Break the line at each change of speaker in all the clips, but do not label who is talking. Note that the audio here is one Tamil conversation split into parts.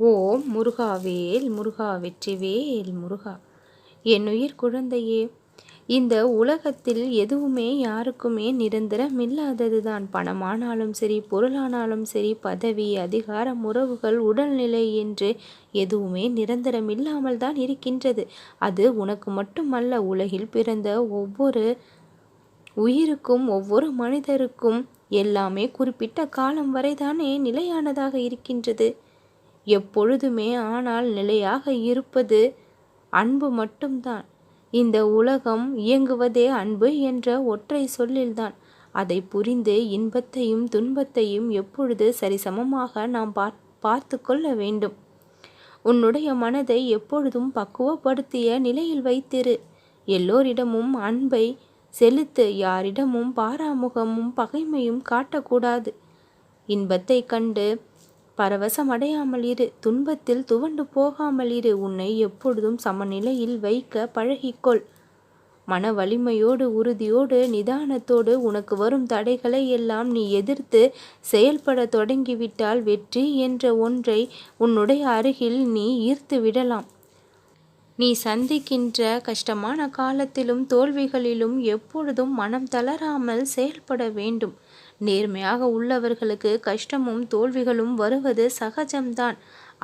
ஓம் முருகாவேல் முருகா வெற்றிவேல் முருகா. என்னுயிர் குழந்தையே இந்த உலகத்தில் எதுவுமே யாருக்குமே நிரந்தரம் இல்லாததுதான். பணமானாலும் சரி பொருளானாலும் சரி பதவி அதிகாரம் உறவுகள் உடல்நிலை என்று எதுவுமே நிரந்தரம் இல்லாமல் தான் இருக்கின்றது. அது உனக்கு மட்டுமல்ல உலகில் பிறந்த ஒவ்வொரு உயிருக்கும் ஒவ்வொரு மனிதருக்கும் எல்லாமே குறிப்பிட்ட காலம் வரைதானே நிலையானதாக இருக்கின்றது. எப்பொழுதுமே ஆனால் நிலையாக இருப்பது அன்பு மட்டும்தான். இந்த உலகம் இயங்குவதே அன்பு என்ற ஒற்றை சொல்லில்தான். அதை புரிந்து இன்பத்தையும் துன்பத்தையும் எப்பொழுது சரிசமமாக நாம் பார்த்து கொள்ள வேண்டும். உன்னுடைய மனதை எப்பொழுதும் பக்குவப்படுத்திய நிலையில் வைத்திரு. எல்லோரிடமும் அன்பை செலுத்து யாரிடமும் பாராமுகமும் பகைமையும் காட்டக்கூடாது. இன்பத்தை கண்டு பரவசம் அடையாமல் இரு. துன்பத்தில் துவண்டு போகாமல் இரு. உன்னை எப்பொழுதும் சமநிலையில் வைக்க பழகிக்கொள். மன வலிமையோடு உறுதியோடு நிதானத்தோடு உனக்கு வரும் தடைகளை எல்லாம் நீ எதிர்த்து செயல்பட தொடங்கிவிட்டால் வெற்றி என்ற ஒன்றை உன்னுடைய அருகில் நீ ஈர்த்து விடலாம். நீ சந்திக்கின்ற கஷ்டமான காலத்திலும் தோல்விகளிலும் எப்பொழுதும் மனம் தளராமல் செயல்பட வேண்டும். நேர்மையாக உள்ளவர்களுக்கு கஷ்டமும் தோல்விகளும் வருவது சகஜம்தான்.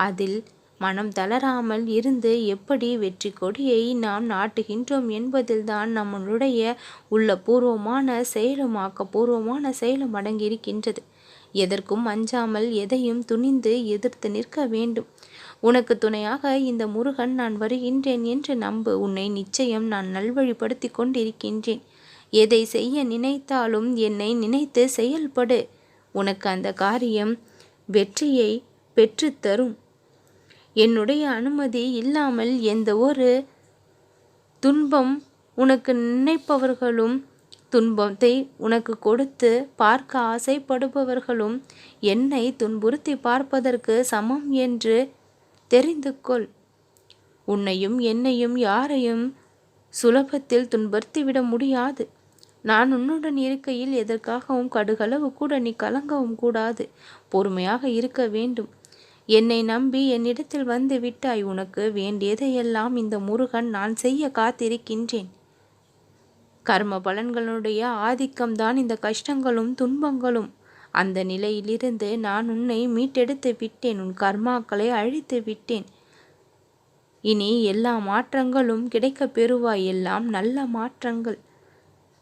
அதில் மனம் தளராமல் இருந்து எப்படி வெற்றி கொடியை நாம் நாட்டுகின்றோம் என்பதில்தான் நம்மளுடைய உள்ள பூர்வமான செயலும் ஆக்கப்பூர்வமான செயலும் அடங்கியிருக்கின்றது. எதற்கும் அஞ்சாமல் எதையும் துணிந்து எதிர்த்து நிற்க வேண்டும். உனக்கு துணையாக இந்த முருகன் நான் வருகின்றேன் என்று நம்பு. உன்னை நிச்சயம் நான் நல்வழிப்படுத்தி கொண்டிருக்கின்றேன். எதை செய்ய நினைத்தாலும் என்னை நினைத்து செயல்படு. உனக்கு அந்த காரியம் வெற்றியை பெற்றுத்தரும் என்னுடைய அனுமதி இல்லாமல் எந்த ஒரு துன்பம் உனக்கு நினைப்பவர்களும் துன்பத்தை உனக்கு கொடுத்து பார்க்க ஆசைப்படுபவர்களும் என்னை துன்புறுத்தி பார்ப்பதற்கு சமம் என்று தெரிந்து கொள் உன்னையும் என்னையும் யாரையும் சுலபத்தில் துன்புறுத்திவிட முடியாது. நான் உன்னுடன் இருக்கையில் எதற்காகவும் கடுகளவு கூட நீ கலங்கவும் கூடாது. பொறுமையாக இருக்க வேண்டும். என்னை நம்பி என்னிடத்தில் வந்து விட்டாய். உனக்கு வேண்டியதையெல்லாம் இந்த முருகன் நான் செய்ய காத்திருக்கின்றேன். கர்ம பலன்களுடைய ஆதிக்கம்தான் இந்த கஷ்டங்களும் துன்பங்களும். அந்த நிலையிலிருந்து நான் உன்னை மீட்டெடுத்து விட்டேன். உன் கர்மாக்களை அழித்து விட்டேன். இனி எல்லா மாற்றங்களும் கிடைக்கப் பெறுவாய். எல்லாம் நல்ல மாற்றங்கள்.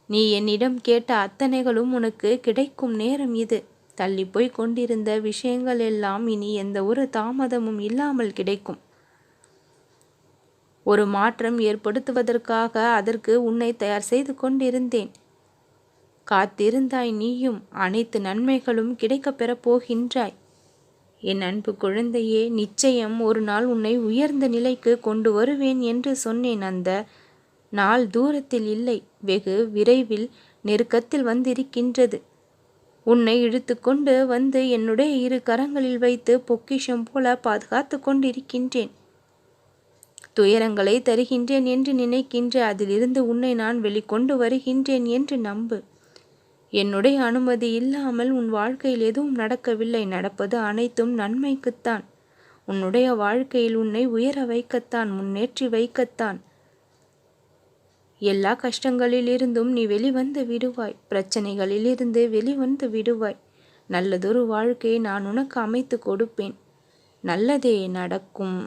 நீ என்னிடம் கேட்ட அத்தனைகளும் உனக்கு கிடைக்கும் நேரம் இது. தள்ளி போய் கொண்டிருந்த விஷயங்கள் எல்லாம் இனி எந்த ஒரு தாமதமும் இல்லாமல் கிடைக்கும். ஒரு மாற்றம் ஏற்படுத்துவதற்காக அதற்கு உன்னை தயார் செய்து கொண்டிருந்தேன். காத்திருந்தாய் நீயும் அனைத்து நன்மைகளும் கிடைக்கப் பெறப் போகின்றாய். என் அன்பு குழந்தையே நிச்சயம் ஒரு நாள் உன்னை உயர்ந்த நிலைக்கு கொண்டு வருவேன் என்று சொன்னேன் அந்த நாள் தூரத்தில் இல்லை வெகு விரைவில் நெருக்கத்தில் வந்திருக்கின்றது. உன்னை இழுத்துக்கொண்டு வந்து என்னுடைய இரு கரங்களில் வைத்து பொக்கிஷம் போல பாதுகாத்து கொண்டிருக்கின்றேன். துயரங்களை தருகின்றேன் என்று நினைக்கின்ற அதிலிருந்து உன்னை நான் வெளிக்கொண்டு வருகின்றேன் என்று நம்பு. என்னுடைய அனுமதி இல்லாமல் உன் வாழ்க்கையில் எதுவும் நடக்கவில்லை. நடப்பது அனைத்தும் நன்மைக்குத்தான். உன்னுடைய வாழ்க்கையில் உன்னை உயர வைக்கத்தான் முன்னேற்றி வைக்கத்தான். எல்லா கஷ்டங்களிலிருந்தும் நீ வெளிவந்து விடுவாய். பிரச்சனைகளிலிருந்து வெளிவந்து விடுவாய். நல்லதொரு வாழ்க்கையை நான் உனக்கு அமைத்து கொடுப்பேன். நல்லதே நடக்கும்.